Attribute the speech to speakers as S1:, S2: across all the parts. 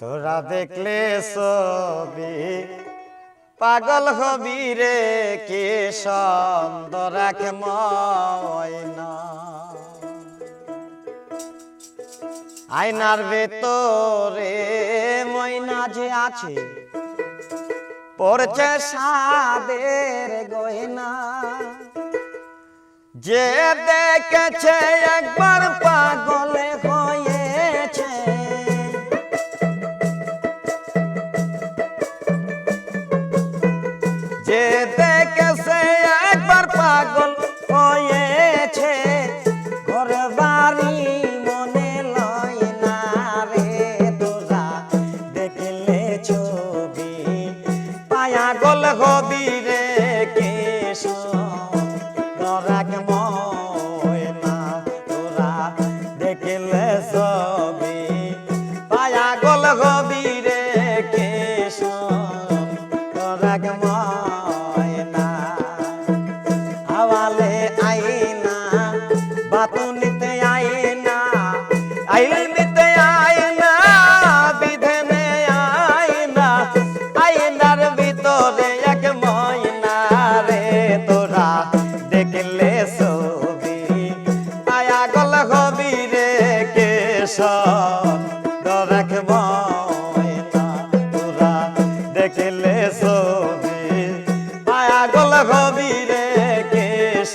S1: তোরা দেখলে সবি পাগল হবি রে, কে সুন্দর এক ময়না। আয়নার ভেতরে ময়না যে আছে, পড়ছে সাদের গয়না। যে দেখেছে একবার দেখেছে একবার পাগল হয়েছে কেশ দরাক তোরা দেখলে ছবি আয়া গল হবি রে কেশ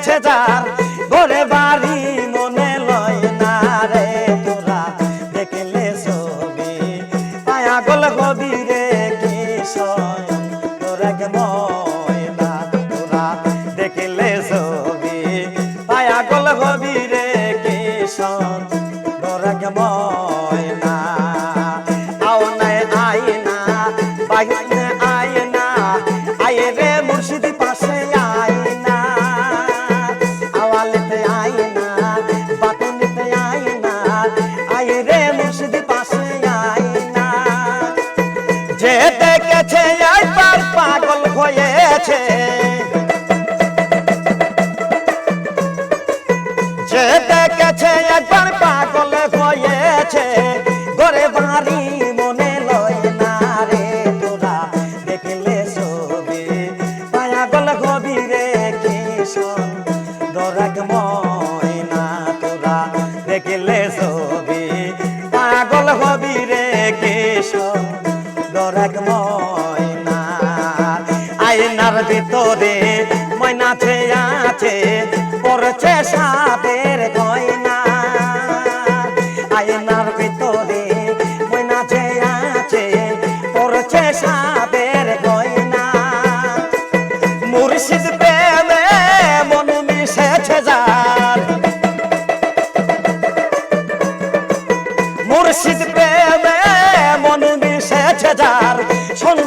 S1: মিশেছে যার ঘরে বাড়ি মনে লয় না রে তোরা। দেখলে ছবি পায়াগল হবি রে কিশোর তোরা কে ময়না তোরা। দেখলে ছবি পায়াগল হবি রে কে যে দেখেছে একবার পাগল হয়েছে। যে দেখেছে ময়না। আয়নার ভিতরে ময়না ছে আছে পড়ছে সাদের গয়না। আয়নার